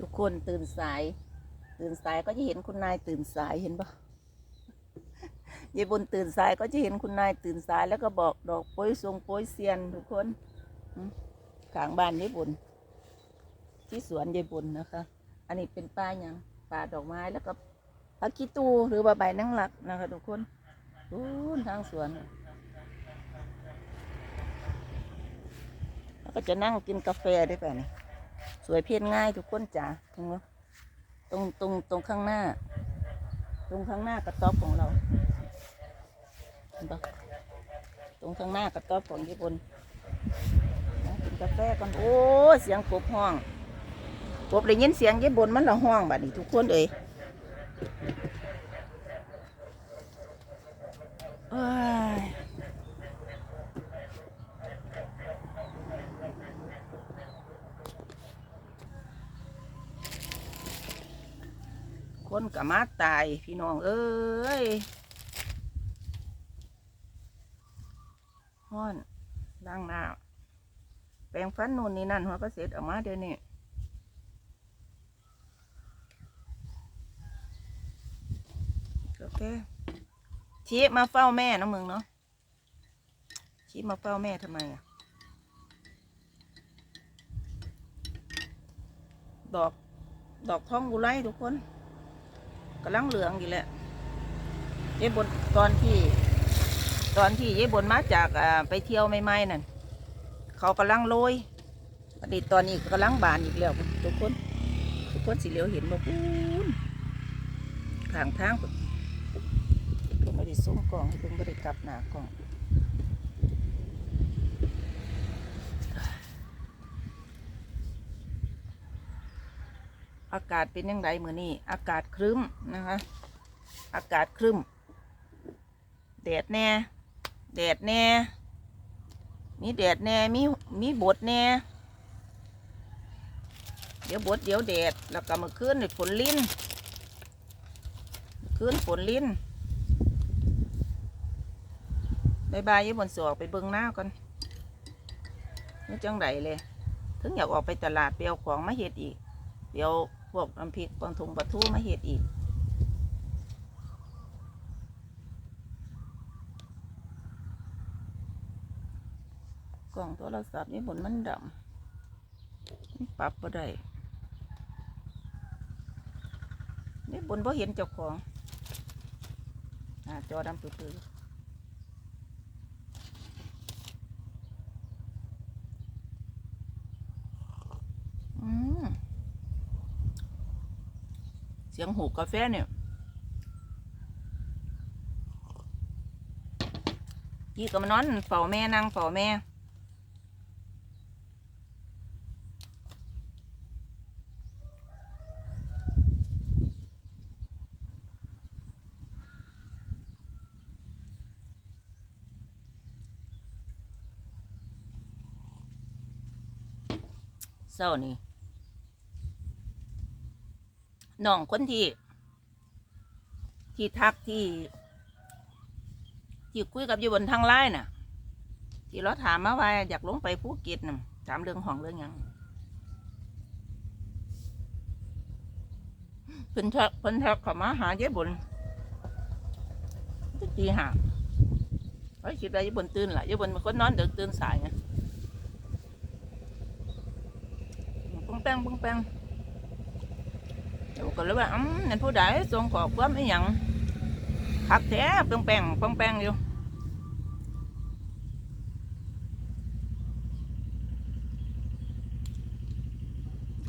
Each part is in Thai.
ทุกคนตื่นสาย ตื่นสายก็จะเห็นคุณนายตื่นสายเห็นปะยายบุญตื่นสายก็จะเห็นคุณนายตื่นสายแล้วก็บอกดอกโป้ยทรงโป้ยเซียนทุกคนข้างบ้านยายบุญที่สวนยายบุญนะคะ อันนี้เป็นป่ายังป่าดอกไม้แล้วก็พักกีตูหรือว่าใบนังหลักนะคะทุกคนอู้ทางสวน แล้วก็จะนั่งกินกาแฟได้ป่ะนี่ สวยเพียนง่ายทุกคนจ้าตรงตรงตรงตรงข้างหน้า ตรงข้างหน้ากระต๊อบของเราเห็นปะตรงข้างหน้ากระต๊อบของญี่ปุ่นกินกาแฟก่อนโอ้เสียงกบห้องกบได้ยินเสียงญี่ปุ่นมันละห้องบัดนี้ทุกคนเอ้ยเอ้ย คนกับมาตายพี่น้องเอ้ยฮ้อนล้างหน้าแปรงฟันนู่นนี่นั่นหัวก็เสร็จออกมาเดี๋ยวนี้โอเคชี้มาเฝ้าแม่นะมึงเนาะชี้มาเฝ้าแม่ทำไมอะดอก ดอกท้องกุไลทุกคน กำลังเหลืองอยู่แหละเย้บนตอนที่ ตอนที่เย้บนมาจากไปเที่ยวใหม่ๆนั่นเขากำลังโรยอดีตตอนนี้ก็กำลังบานอีกแล้วทุกคน ทุกคนสิเหลียวเห็นบ่ปูนทางทางพุ่นเพิ่งไม่ได้ส้มกล่องเพิ่งไม่ได้กลับหน้ากล่อง อากาศเป็นยังไงมือนี้อากาศครึ้มนะคะ อากาศครึ้มแดดแน่แดดแน่ มีแดดแน่ มีมีบดแน่ เดี๋ยวบดเดี๋ยวแดด แล้วก็มาคืนฝนลิ้นมื้อนฝนลิ้นบายบายยี่บนสออกไปเบิ่งหน้าก่อนนี่จังไดเลย ถึงอยากออกไปตลาดไปเอาของมาเฮ็ดอีกเดี๋ยว วกน้ำพริกปองทุงปลาทูมาเฮ็ดอีกกล่องโทรศัพท์นี่บนมันดำมันปรับบ่ได้นี่บนบ่เห็นเจ้าของหน้าจอดำปื้อๆอืม เสียงหูกาแฟเนี่ยยี่ก็มานอนเฝ้าแม่นั่งเฝ้าแม่เศร้านี่ น้องคนที่ ที่ทักที่ ที่คุยกับอยู่บนทางไลน์น่ะ ที่เราถามมาว่าอยากลงไปภูเก็ตน่ะถามเรื่องของเรื่องยังเพิ่นทักเพิ่นทักเข้ามาหาเย้บนตีหาไอ้คิดว่าเย้บนตื่นล่ะเย้บนมันคนนอนเดึกตื่นสายไงปงแป้งปงแป้ง เก็เลยว่าอืมนั่นผู้ใดส่งขอความอีหยังคักแท้เปงแปงเปงแปงอยู่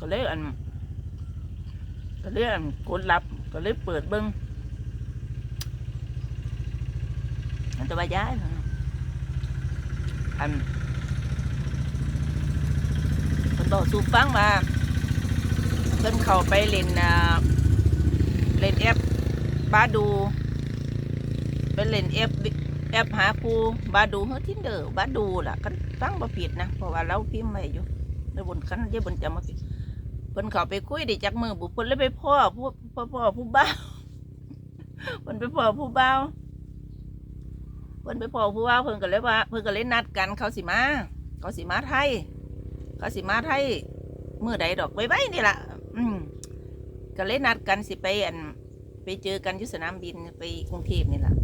ก็เลยอันก็เลยอันกดรับก็เลยเปิดเบิ้งอันตัวย้ายอันคนบอกสู่ฟังมา เพิ่นเข้าไปเล่นเล่นแอปบาดูไปเล่นแอปแอปหาครูบาดูเฮอทินเดอร์บาดูล่ะกันตั้งบ่ผิดนะเพราะว่าเราพิมพ์ไว้อยู่ในบนคันเดี๋ยวบนจำมาผิเพิ่นเข้าไปคุยได้จักมือบุพเพิ่นเลยไปพ่อผู้พ่อพ่อผู้บ่าเพิ่นไปพ่อผู้บ่าเพิ่นไปพ่อผู้บ่าเพิ่นก็เลยว่า เพิ่นก็เลยนัดกันเขาสิมาเขาสิมาไทยเขาสิมาไทยเมื่อใดดอกไว้ไว้นี่ล่ะ อืมก็เลยนัดกันสิไปอัน ไปเจอกันที่สนามบินไปกรุงเทพนี่แหละ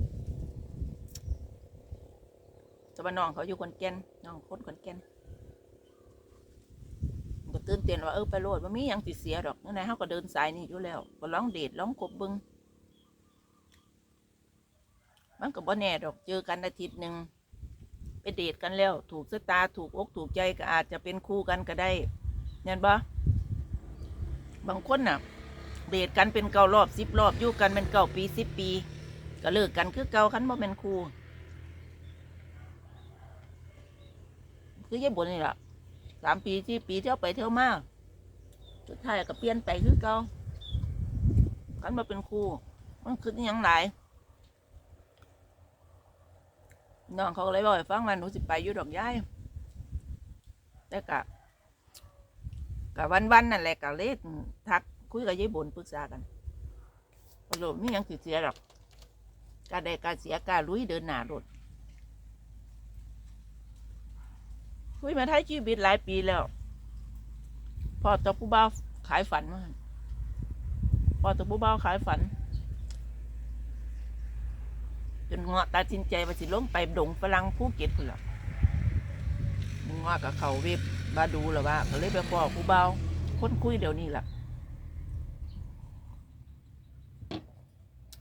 จะมาน้องเขาอยู่คนแก่นน้องคนคนแก่นก็ตื่นเต้นว่าเออไปโลดว่ามีหยังติเสียดอกนั่นไงเขาก็เดินสายนี่อยู่แล้ว ก็ร้องเดทร้องกบบึงมันก็บ่แน่ดอกเจอกันอาทิตย์หนึ่งไปเดทกันแล้ว ถูกสตาถูกอกถูกใจก็อาจจะเป็นคู่กันก็ได้เห็นปะ บางคนน่ะเดทกันเป็นเก้ารอบสิบรอบอยู่กันเป็นเก้าปีสิบปี ก็เลิกกันคือเก่าคันบ่เป็นครูคือยายบนนี่แหละสามปีที่ปีเที่ยวไปเที่ยวมาสุดท้ายก็เปลี่ยนไปคือเก่าคันบ่เป็นครูมันคืออหยังหลายน้องเขาเลยบอกให้ฟังว่าหนูสิไปอยู่ดอกย้ายแต่กะ กะวันๆนั่นแหละกะเลยทักคุยกับยายบนปรึกษากันสรุปมียังสิเสียหรอกการได้การเสียการลุยเดินหน้ารถคุยมาท้ายชีวิตหลายปีแล้วพ่อตัวผู้บ่าวขายฝันมาพ่อตัวผู้บ่าวขายฝัน จนงาะตัดสินใจว่าสิลงไปดงฝรั่งภูเก็ตพุ่นละมึงว่ากับเขาเว็บ บาดูหรือว่าก็เลยไปพ่อผู้บ่าคนคุยเดี๋ยวนี้ล่ะ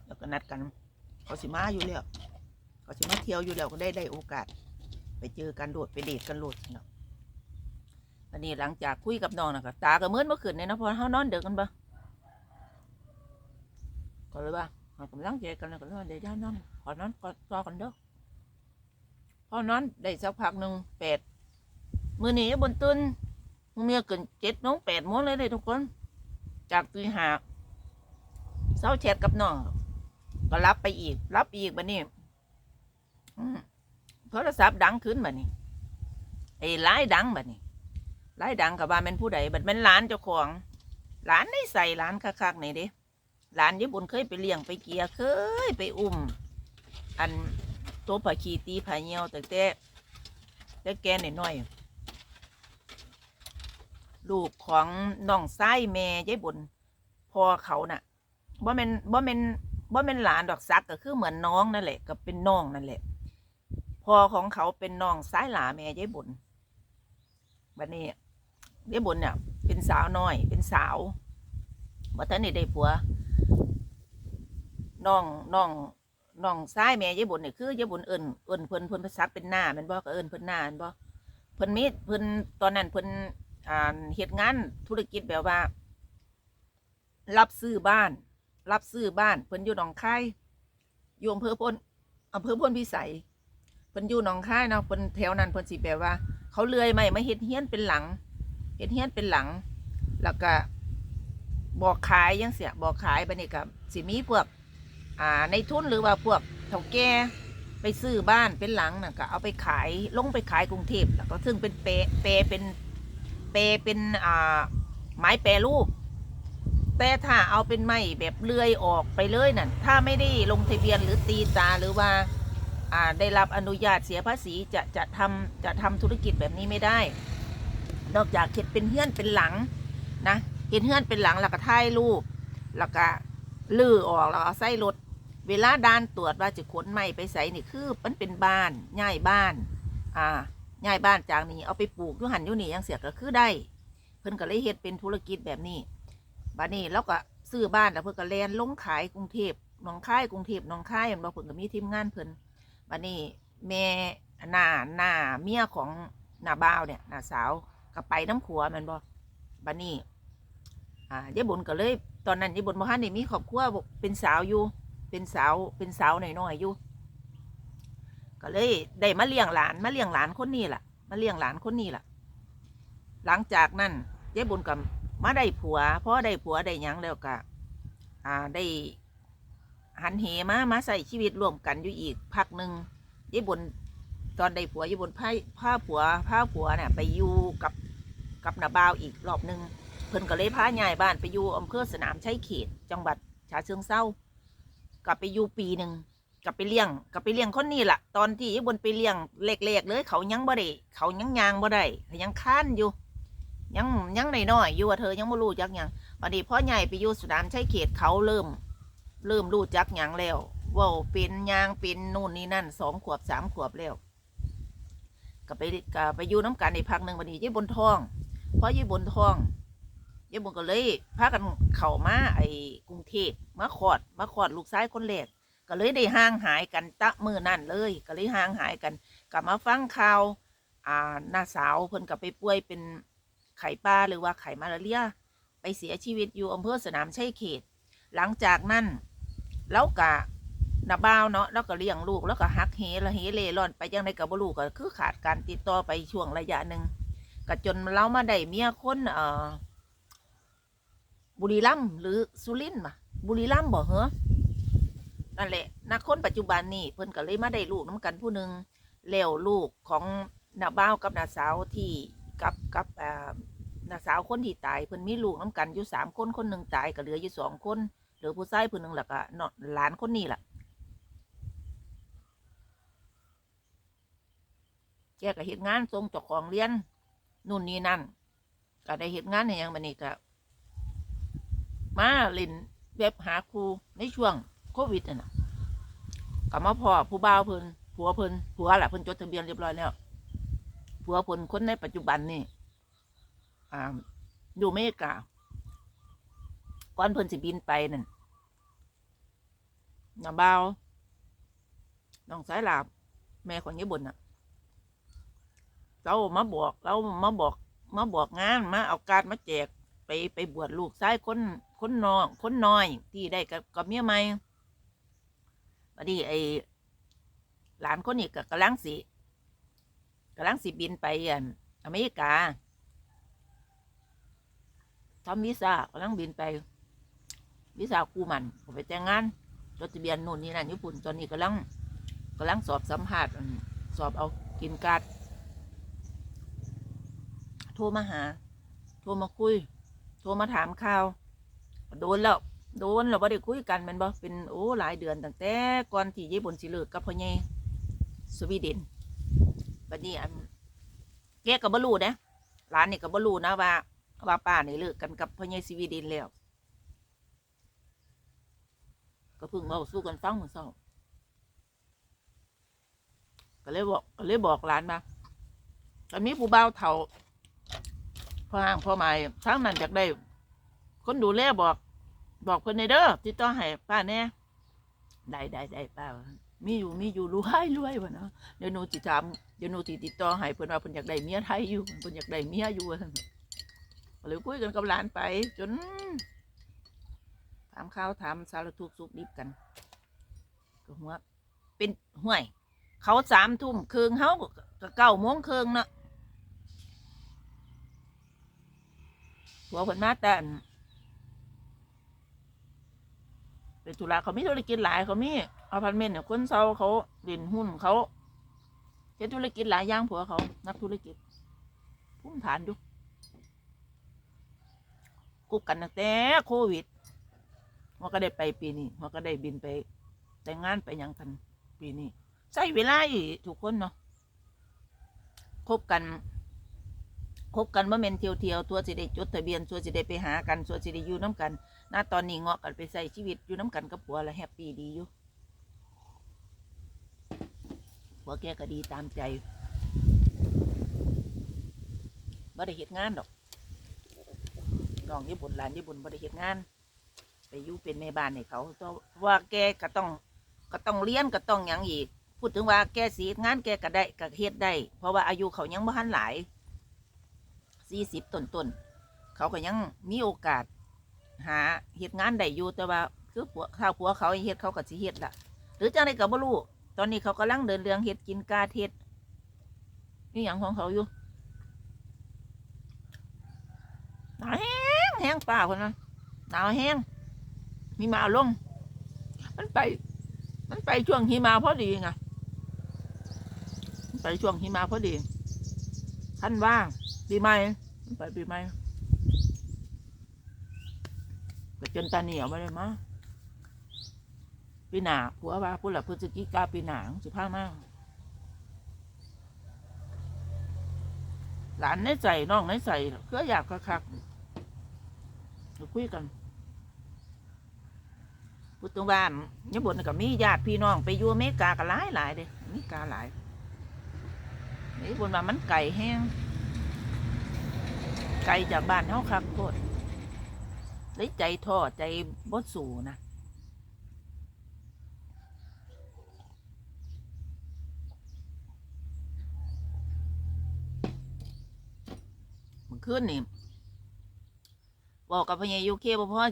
แล้วก็นัดกันเขาสิมาอยู่แล้วเขาสิมาเที่ยวอยู่แล้วก็ได้ได้โอกาส ไปเจอกันโดดไปเดทกันโลดเนาะอันนี้หลังจากคุยกับน้องนะก็ตาก็เหมือนเมื่อคืนเนี่ยนะพอเขานอนเด็กกันปะก็เลยว่าเขากำลังใจกันแล้วก็เลยว่าเดี๋ยวย่านอนขอนอนก่อนรอกันเด้อพอนอนได้สักพักหนึ่งแปด มือนี้บนตื่นมึงเนี่ยเกินเจ็ดโมงแปดโมงเลยเลยทุกคน จากตีห้าเศร้าแชทกับน้องก็รับไปอีก รับอีกบัดนี้โทรศัพท์ดังขึ้นบัดนี้ไอ้ไลน์ดังบัดนี้ไลน์ดังกับว่าเป็นผู้ใดบัดเป็นหลานเจ้าของหลานได้ใส่หลานคักๆนี่เด้หลานญี่ปุ่นเคยไปเลี้ยงไปเกียเคยไปอุ้ม อันตัวผาขีตีผาเหี่ยวแต่แต่แต่แกนน้อยๆ ลูกของน้องไส้แม่ยายบุญพ่อเขาน่ะบ่แม่นบ่แม่นบ่แม่นหลานดอกซักก็คือเหมือนน้องนั่นแหละก็เป็นน้องนั่นแหละพ่อของเขาเป็นน้องซ้ายหลาแม่ยายบุญบัดนี้ยายบุญเนี่ยเป็นสาวน้อย เป็นสาวบ่ทันได้ได้ผัวน้องน้องน้องซ้ายแม่ยายบุญเนี่ยคือยายบุญเอิ้นเอิ้นเพิ่นเพิ่นไปซักเป็นหน้าม่นบ่ก็เอิ้นเพิ่นหน้าม่นบ่เพิ่นมีเพิ่นตอนนั้นเพิ่น อ่าเฮ็ดงานธุรกิจแบบว่า รับซื้อบ้าน รับซื้อบ้านเพิ่นอยู่หนองคายอยู่อำเภอพนอำเภอพนพิสัยเพิ่นอยู่หนองคายเนาะเพิ่นแถวนั้นเพิ่นสิแบบว่า เขาเลื่อยไม้มาเฮ็ดเฮียนเป็นหลังเฮ็ดเฮียนเป็นหลัง แล้วก็บอกขายยังเสียบอกขายบัดนี้ก็สิมีพวกอ่าในทุนหรือว่าพวกเฒ่าแก่ไปซื้อบ้านเป็นหลังน่ะก็เอาไปขายลงไปขายกรุงเทพแล้วก็ซึ่งเป็นเปเปเป็น เปเป็นอ่าไม้แปรรูป แต่ถ้าเอาเป็นไม้แบบเลื่อยออกไปเลยนั่นถ้าไม่ได้ลงทะเบียนหรือตีตาหรือว่าอ่าได้รับอนุญาตเสียภาษีจะจะทำจะทำธุรกิจแบบนี้ไม่ได้ นอกจากเห็ดเป็นเฮือนเป็นหลังนะเห็ดเฮือนเป็นหลังแล้วก็ถ่ายรูปแล้วก็ลื้อออกแล้วเอาใส่รถเวลาด่านตรวจว่าจะขนไม้ไปใส่นี่คือมันเป็นบ้านง่ายบ้าน อ่า ง่ายบ้านจากนี้เอาไปปลูกยุหันยุนี่ยังเสียก็คือได้ เพิ่นก็เลยเฮ็ดเป็นธุรกิจแบบนี้บัดนี้เราก็ซื้อบ้านแล้วเพิ่นก็แลนลงขายกรุงเทพหนองคายกรุงเทพหนองคายมันบอกเพิ่นก็มีทีมงานเพิ่นบัดนี้แม่หน้าหน้าเมียของหน้าบ่าวเนี่ยหน้าสาวก็ไปน้ำขัวแมันบ่บัดนี้อ่ายายบุญก็เลยตอนนั้นยายบุญบ่ทันได้มีครอบครัวเป็นสาวอยู่เป็นสาวเป็นสาวน้อยๆอยู่ ก็เลยได้มาเลี้ยงหลานมาเลี้ยงหลานคนนี้ล่ะ มาเลี้ยงหลานคนนี้ล่ะ หลังจากนั้นยายบุญกับมาได้ผัวพอได้ผัวได้ยังแล้วก็อ่าได้หันเหมามาใส่ชีวิตร่วมกันอยู่อีกพักหนึ่งยี่บนตอนได้ผัวยี่บนผ้าผ้าผัวผ้าผัวเนี่ยไปอยู่กับกับนาบาวอีกรอบหนึ่งเพิ่นก็เลยพาย้ายบ้านไปอยู่อำเภอสนามชัยเขต จังหวัดฉะเชิงเซากลับไปอยู่ปีหนึ่ง กับไปเลี้ยงกับไปเลี้ยงคนนี้ล่ะ ตอนที่ยี่บนไปเลี้ยงเล็กๆเลย เขายังบ่ได้เขายังยางบ่ได้เขายังค้านอยู่ ยังยังน้อยๆอยู่ว่าเธอยังไม่รู้จักยังบัดนี้พ่อใหญ่ไปอยู่สนามใชัยเขตเขาเริ่ม เริ่มรู้จักยังแล้วว่าเป็นยางเป็นนู่นนี่นั่นสองขวบสามขวบแล้วก็ไปก็ไปอยู่น้ำกันในพักหนึ่งบัดนี้ยี่บนท้อง เพราะยี่บนท้องยี่บนก็เลยพากันเข้ามาไอ้กรุงเทพมาขอดมาขอดลูกชายคนแรก ก็เลยได้ห่างหายกันตะมือนั่นเลย ก็เลยห่างหายกันกลับมาฟังข่าวอ่าน้าสาวเพิ่นกับไปป่วยเป็นไข้ป่าหรือว่าไข้มาลาเรียไปเสียชีวิตอยู่อำเภอสนามชัยเขต หลังจากนั้นแล้วกะนาบ้าวเนาะแล้วก็เลี้ยงลูกแล้วก็หักเหละเหเล่ร่อนไปยังในกับบลูกก็คือขาดการติดต่อไปช่วงระยะหนึ่งก็จนเรามาได้เมียคนเอ่อบุรีรัมย์หรือสุรินทร์มาบุรีรัมย์บ่เหรอ นั่นแหละนักคนปัจจุบันนี่เพิ่นก็เลยมาได้ลูกน้ำกันผู้หนึ่งแล้วลูกของนาบ้าวกับนาสาวที่กับกับอ่านาสาวคนที่ตายเพิ่นมีลูกน้ำกันอยู่สามคนคนหนึ่งตายก็เหลืออยู่สองคนเหลือผู้ชายผู้หนึ่งแล้วก็เนาะหลานคนนี้ล่ะแกก็เฮ็ดงานส่งเจ้าของเรียนนู่นนี่นั่นก็ได้เฮ็ดงานในอย่างบันนี้ก็มาเล่นเว็บหาครูในช่วง โควิดน่ะนะก็มาพ่อผู้บ่าวเพิ่นผัวเพิ่นผัวแหละเพิ่นจดทะเบียนเรียบร้อยแล้วผัวเพิ่นคนในปัจจุบันนี่อ่าอยู่เมกาก่อนเพิ่นสิบินไปนั่นน้าบ่าวน้องสายลาบ แม่ของญี่ปุ่นน่ะเรามาบอกเรามาบอกมาบอกงานมาเอาการมาแจกไปไปบวชลูกชายคนคนน้องคนน้อยที่ได้กับกับเมียใหม่ บัดนี้ไอหลานคนนี้ก็กำลังสิกำลังสิบินไปอันอเมริกาทำวีซ่ากำลังบินไปวีซ่าคูมันก็ไปแต่งงานจดทะเบียนนู่นนี่นั่นญี่ปุ่นตอนนี้กำลังกำลังสอบสัมภาษณ์อันสอบเอากินการ์ดโทรมาหา โทรมาคุย โทรมาถามข่าว โดนแล้ว โดนแล้วบ่ได้คุยกันแมันบ่เป็นโอ้หลายเดือนตั้งแต่ก่อนที่ญี่ปุ่นสิเลิกกับพ่อใหญ่สวีเดนบัดนี้อันแกก็บ่รู้นะหลานนี่ก็บ่รู้นะว่าว่าป้านี่เลิกกันกับพ่อใหญ่สวีเดนแล้ว ก็เพิ่งมาสู้กันฟังเมื่อเช้าก็เลยบอกก็เลยบอกหลานมาตอนนี้ผู้บ่าวเฒ่าพ่อห้างพ่อหมายทั้งนั้นจากได้ คนดูแลบอก บอกเพิ่นในเด้อติดต่อให้ป้าแน่ได้ได้ได้ป้าว่ามีอยู่มีอยู่รวยรวยวะเนาะเดี๋ยวหนูติดถามเดี๋ยวหนูติติดต่อให้เพิ่นว่าเพิ่นอยากได้เมียไทยอยู่เพิ่นอยากได้เมียอยู่ว่าซั่นก็เลยคุยกันกับหลานไป จนถามข้าวถามสารทุกข์สุขดิบกันก็หัวเป็นห่วย เขาสามทุ่มครึ่งเขาก็เก้าโมงครึ่งเนาะหัวคนมาแต่ อันเป็นธุระเขามีธุรกิจหลายเขามีอพาร์ตเมนต์เนี่ยคนเซาเขาเด่นหุ้นเขาเฮ็ดธุรกิจหลายอย่างผัวเขา นักธุรกิจพุ่มฐานอยู่คุกกันตั้งแต่โควิดหัวก็ได้ไปปีนี้หัวก็ได้บินไป แต่งงานไปยังกันปีนี้ใช้เวลาอีกทุกคนเนาะคบกัน คบกันเมื่อเมนเที่ยวเที่ยวตัวสิได้จดทะเบียนตัวสิได้ไปหากันตัวสิได้อยู่น้ำกันณตอนนี้เงาะกันไปใส่ชีวิตอยู่น้ำกันกับผัวแล้วแฮปปี้ดีอยู่ผัวแกก็ดีตามใจบ่ได้เหตุงานดอกน้องญี่ปุ่นหลานญี่ปุ่นบริเหตุงาน ไปอยู่เป็นแม่บ้านให้เขาเพราะว่าแกก็ต้องก็ต้องเรียนก็ต้องหยังอีก พูดถึงว่าแกสีงานแกก็ได้ก็เฮ็ดได้ เพราะว่าอายุเขายังบ่ทันหลาย สี่สิบต้นต้นเขาก็ยังมีโอกาส หาเฮ็ดงานได้อยู่แต่ว่าคือผัวข้าวผัวเขาเฮ็ดเขาก็สิเฮ็ดละหรือจังไดก็บ่รู้ตอนนี้เขากำลังเดินเรื่องเฮ็ดกินกาเฮ็ดนี่หยังของเขาอยู่หนาวแห้งแห้งป่าคนนั้นหนาวแห้งมีมาลง มันไป มันไปช่วงหิมาพอดีไงไปช่วงหิมาพอดีท่านว่างปีใหม ไปปีใหม่ก็จนตาเหนียวมาเลยมาปีหนาผัวว่าผู้หลักพฤศจิกาปีหนาสิบห้ามากหลานในใส่น้องในใส่ก็อยากคักๆเราคุยกันพุทธบ้านญี่ปุ่นก็มีญาติพี่น้องไปอยู่อเมริกาก็หลายหลายเด้อเมริกาหลายญี่ปุ่นว่ามันไก่แห้ง ไก่จากบ้านเฮาคักโคตรใจท้อใจบ่สู่นะมื่อคืนนี่บอกกับพญายุเคบ่พอ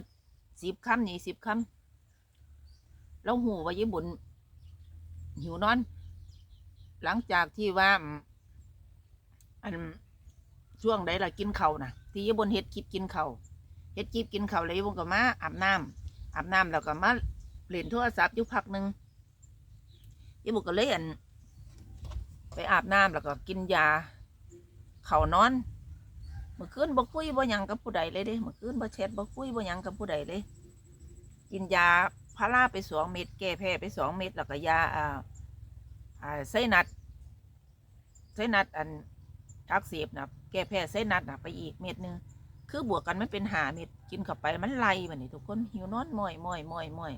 สิบคำนี่สิบคำแล้วหูว่าญี่ปุ่นหิวนอน หลังจากที่ว่าอัน ช่วงใดล่ะกินเขานะที่ญี่ปุ่นเฮ็ดคลิปกินเขาเฮ็ดคลิปกินเขาวแล้วญี่ปุ่นก็มาอาบน้ำอาบน้ำแล้วก็มาเล่นโทรศัพท์อยู่พักหนึ่งญี่ปุ่นก็เลยอันไปอาบน้ำแล้วก็กินยา เขานอน เมื่อคืนบ่คุยบ่ยังกับผู้ใดเลยเด้เมื่อคืนบ่แชทบ่คุยบ่ยังกับผู้ใดเลย กินยาพาราไปสองเม็ดแก้แพ้ไปสองเม็ดแล้วก็ยาอ่าอ่าไส้นัดไส้นัดอัน อักเสบนะแก้แพ้ไส้นนัดนะไปอีกเม็ดนึงคือบวกกันมันเป็นหาเม็ดกินเข้าไปมันไล่บัดนี้ทุกคนหิวนอนมอยมอยมอยมอย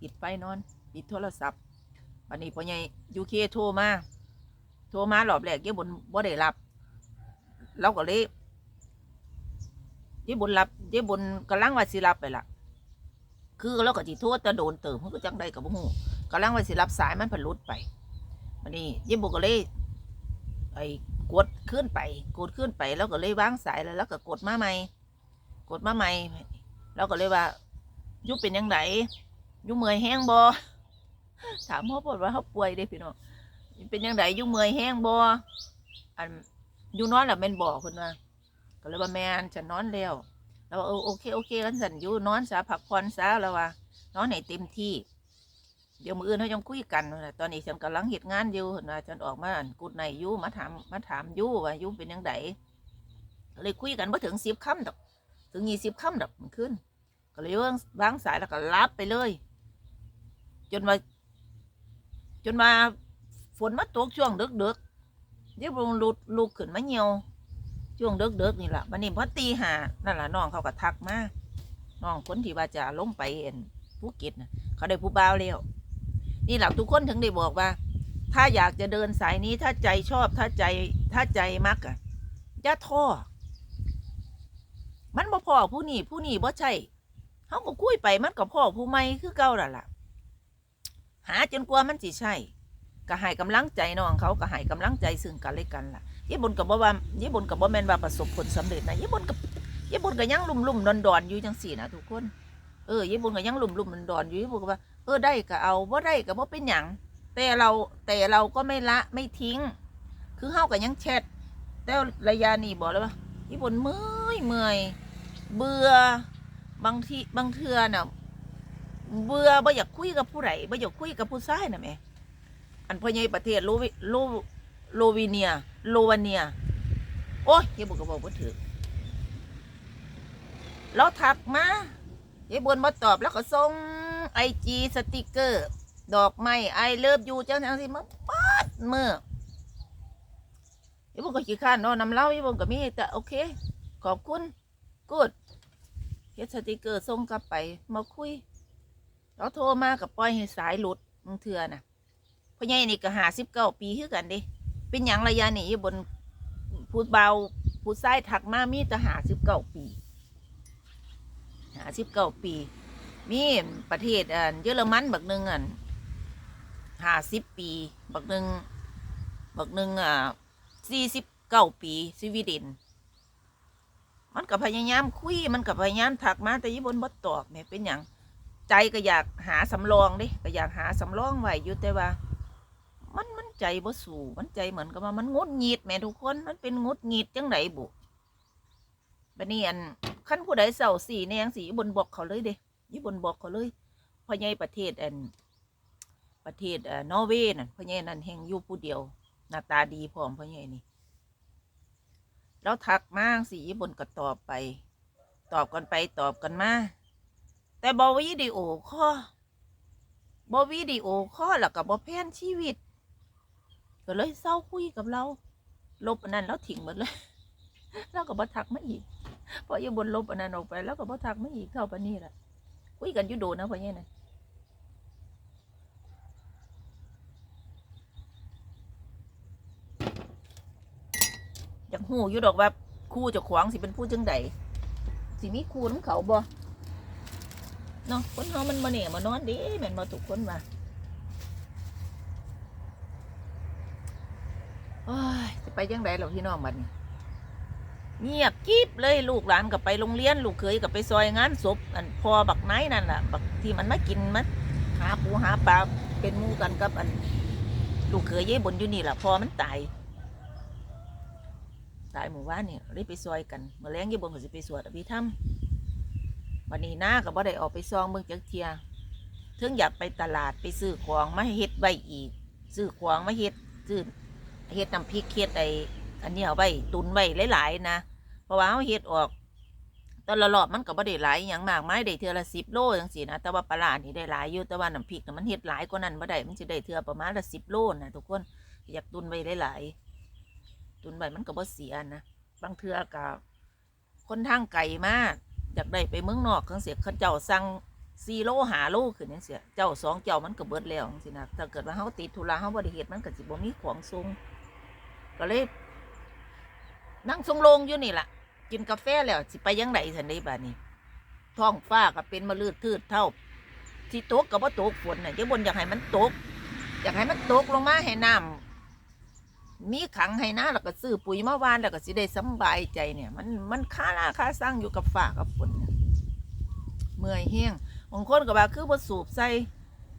ปิดไฟนอนปิดโทรศัพท์วันนี้พ่อใหญ่ยูเคโทรมาโทรมารอบแรกเยี่ยบนบ่ได้รับเราก็เลยยี่บุญรับยี่บุญกำลังว่าสิรับไปละคือเราก็จิโทษจะโดนเติมมันก็จังได้กับพวกหูกำลังว่าสิรับสายมันผลุดไปมันนี่ยี่บุก็เลย ไอ้กดขึ้นไป กดขึ้นไปแล้วก็เลยวางสายแล้วแล้วก็กดมาใหม่ กดมาใหม่แล้วก็เลยว่า ยุเป็นยังไงยุเมื่อยแห้งบอถามพ่อปวดว่าเขาป่วยเด้พี่น้องเป็นยังไงยุเมื่อยแห้งบออันยู่นอนแล้วแม่นบอกคนว่าก็เลยว่าแม่นฉันนอนแล้วแล้วเออโอเคโอเคกันสันยู่นอนซะพักผ่อนซะแล้วว่านอนให้เต็มที่ เดี๋ยวมืออื่นเขายังคุยกันนะตอนนี้ฉันกำลังเหตุงานอยู่เห็นว่าฉันออกมากุดในยู่มาถามมาถามยู่ว่าอยู่เป็นยังไงเลยคุยกันมาถึงสิบค่ำดอก ถึงยี่สิบค่ำดอกมันขึ้น ก็เลยวางวางสายแล้วก็รับไปเลย จนมา จนมาฝนมาตกช่วงดึกๆเดี๋ยวลุงลุกลุกขึ้นมาเหี่ยวช่วงเด็กๆนี่แหละวันนี้พอตีหานั่นแหละน้องเขาก็ทักมาน้องคนที่ว่าจะลงไปเอ็นภูเก็ตนะเขาได้ผู้บ่าวแล้ว นี่แหละทุกคนถึงได้บอกว่า ถ้าอยากจะเดินสายนี้ถ้าใจชอบถ้าใจถ้าใจมักอะอย่าท้อมันบ่พอผู้นี้ผู้นี้บ่ใช่เขาก็คุยไปมันก็พ่อผู้ใหม่คือเก่าล้วล่ะ หาจนกว่ามันสิใช่ก็ให้กำลังใจน้องเขาก็ให้กำลังใจซึ่งกันและกันล่ะญี่ปุ่นกับบ่ว่าญี่ปุ่นกับบ่แมนว่าประสบผลสำเร็จนะญี่ปุ่นกับญี่ปุ่นก็ยังลุ่มลุ่มดอนดอนอยู่จังสี่นะทุกคนเออญี่ปุ่นก็ยังลุ่มลุ่มดอนดอนอยู่ญี่ปุ่นก็ว่า เออได้ก็เอาบ่าได้ก็บ่เป็นหยังแต่เราแต่เราก็ไม่ละไม่ทิ้ง คือเฮาก็ยังแชทแต่ระยะนี้บอกเลยว่าญี่ปุ่นเมื่อยเมื่อยเบื่อบางทีบางเทือน่ะเบื่อบ่อยากคุยกับผู้ใดบ่อยากคุยกับผู้ชายน่ะแม่อันพ่อใหญ่ประเทศโลวิโลโลวีเนีย โลวาเนีย โอ้ยเฮียบุกกระบอกว่าถือเราถักมา เฮียบนมาตอบแล้วก็ส่งไอจีสติกเกอร์ ดอกไม้ไอเลิฟยูเจ้าทั้งสิมาปัดเมื่อเฮียบนก็ขี้ข้านนอนนำเล่าเฮียบนก็มีแต่โอเค ขอบคุณกูดเฮ็ดสติกเกอร์ส่งกลับไปมาคุยเราโทรมากับปล่อยให้สายหลุดมึงเถื่อน่ะพ่อใหญ่นี่ก็หาสิบเก้าปีคือกันดิเป็นหยังระยะนี่ยู่บนผู้เบาผู้ชายถักมามีแต่หาสิบเก้าปี หาสิบเก้าปี มีประเทศอันเยอรมันบักหนึ่งอันหาสิบปี บักหนึ่งบักหนึ่งอ่าสี่สิบเก้าปีสวีเดนมันก็พยายามคุยมันก็พยายามถักมาแต่ญี่ปุ่นบ่ตอบแม่เป็นหยังใจก็อยากหาสำรองดิก็อยากหาสำรองไว้อยู่แต่ว่า มันมันใจบ่สู่มันใจเหมือนกับว่ามันงดหงิดแม่ทุกคนมันเป็นงดหงิดจังไดบุบัดนี้อัน ขั้นผู้ใดเศร้าสีแนงสีบนบอกเขาเลยเด้ยี่บนบอกเขาเลยพ่อใหญ่ประเทศอันประเทศเอ่อนอร์เวย์นั่นพ่อใหญ่นั่นแห่งอยู่ผู้เดียวหน้าตาดีพร้อมพ่อใหญ่นี่แล้วทักมาสียี่บนก็ตอบไป ตอบกันไปตอบกันมาแต่บอวิดีโอข้อบอวิดีโอข้อแล้วกับบอแพนชีวิต ก็เลยเศร้าคุยกับเรา ลบอันนั้นแล้วทิ้งหมดเลย แล้วก็บ่ทักมาอีกพออยู่บนลบอันนั้นออกไป แล้วก็บ่ทักมาอีกเท่าปานนี้แหละคุยกันอยู่โดนนะพ่อเนี่ยนะอยากหูอยู่ดอกว่าคู่จะขวางสิเป็นผู้จังใดสิมีคู่น้ำเขาบ่เนาะคนเฮามันมาเนี่ยมานอนดีแม่นบ่ทุกคนว่าโอ้ยจะไปยังไงหรอพี่น้องบัดนี้ เงียบกิ๊บเลยลูกหลานกับไปโรงเรียน ลูกเคยกับไปซอยงานศพอันพอบักไนนั่นแหละบักที่มันมากินมันหาปูหาปลาเป็นมูกันกับอัน ลูกเคยเย่บนอยู่นี่แหละพอมันตายตายหมู่บ้านเนี่ยเลยไปซอยกันเมื่อแรงเย่บนก็สิไปสวดอภิธรรมวันนี้หน้าก็บ่ได้ออกไปซองเมืองจักเทียถึงอยากไปตลาดไปซื้อของมาเฮ็ดไว้อีกซื้อของมาเฮ็ดซื้อเฮ็ดน้ำพริกเฮ็ดไออันนี้เอาไว้ตุนไว้หลายๆนะ ราะว่าเฮาเฮ็ดออกตอนละรอบมันก็บ่ได้หลายอย่างมากไมายได้เทื่อละ10โลจังซี่นะแต่ว่าปลาร้านี่ได้หลายอยู่แต่ว่าน้ำพริกน่ะมันเฮ็ดหลายกว่านั้นบ่ได้มันสิได้เทื่อประมาณละ10โลนะทุกคนอยากตุนไว้หลายๆตุนไว้มันก็บ่เสียนะบางเทื่อก็คนทางไกลมากอยากได้ไปเมืองนอกจังซี่เขาเจ้าสั่ง4โล5โลขึ้นจังซี่เจ้าสองเจ้ามันก็เบิดแล้วจังซี่นะถ้าเกิดว่าเฮาติดธุระเฮาบ่ได้เฮ็ดมันก็สิบ่มีของส่งก็เลยนั่งทรงลงอยู่นี่แหละ กินกาแฟแล้ว สิไปยังไงสันนี้บ้านี้ท้องฟ้าก็เป็นมะลืดทืดเท่าที่ตกกับว่าตกฝนน่ะเจ้าบนอยากให้มันตก อยากให้มันตกลงมาให้น้ำมีขังให้นะแล้วก็ซื้อปุ๋ยมาวานแล้วก็สิได้สบายใจเนี่ย มันมันค่าหน้าค่าสร้างอยู่กับฟ้ากับฝนเนี่ยเมื่อยแห้งบางคนก็ว่าคือบ่สูบใส่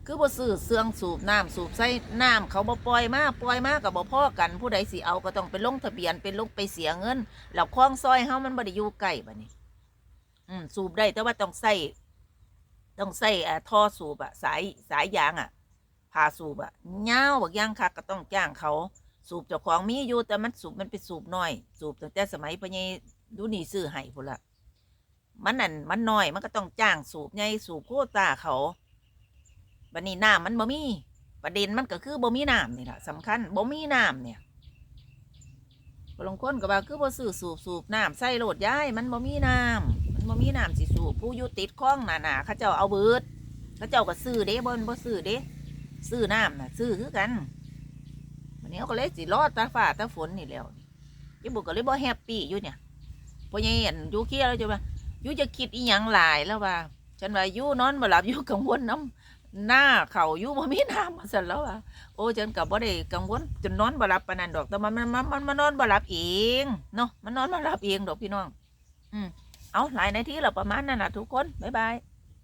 คือบ่ซื้อเสื่องสูบน้ำสูบใส่น้ำเขาบ่ปล่อยมาปล่อยมากับบ่พอกัน ผู้ใดสิเอาก็ต้องไปลงทะเบียนเป็นลงไปเสียเงินแล้วคลองซอยเฮามันบ่ได้อยู่ใกล้บัดนี้ อืมสูบได้แต่ว่าต้องใส่ต้องใส่เอ่อท่อสูบอะสายสายยางอะพาสูบอะยาวบักอยางคักก็ต้องจ้างเขา สูบเจ้าของมีอยู่แต่มันสูบมันเป็นสูบน้อย สูบตั้งแต่สมัยพะเยดูนี่ซื้อให้พุ่นละมันนั่นมันน้อยมันก็ต้องจ้างสูบใหญ่สูบโคตาเขา บันนี้น้ำมันบ่มีประเด็นมันก็คือบ่มีน้ำนี่แหละสำคัญบ่มีน้ำเนี่ยบางคนก็ว่าคือบ่ซื้อสูบสูบน้ำใส่โหลดย้ายมันบ่มีน้ำมันบ่มีน้ำสิสูบผู้อยู่ติดคลองหนาๆเขาเจ้าเอาเบิดเขาเจ้าก็ซื้อเด้บ่แม่นบ่ซื้อเด้ซื้อน้ำน่ะซื้อคือกันวันนี้เขาก็เลยสิรอดตาฟ้าตาฝนนี่แล้วยี่บุกก็เลยบ่แฮปปี้อยู่เนี่ยพราะยังเห็นยูเครียดแล้วจะว่ายูจะคิดอีหยังหลายแล้วว่า ฉันว่ายู่นอนบ่หลับยู่กังวลน้ำ หน้าเขาอยู่บ่มีน้ำมาสั่นแล้วอะโอ้ฉันกับบ่ได้กังวลจนนอนบ่หลับปานนั้นดอก แต่มันมันมันมันมานอนบ่หลับเองเนาะมันนอนบ่หลับเองดอกพี่น้อง อืมเอาหลายนาทีแล้วประมาณนั้นน่ะทุกคนบ๊ายบาย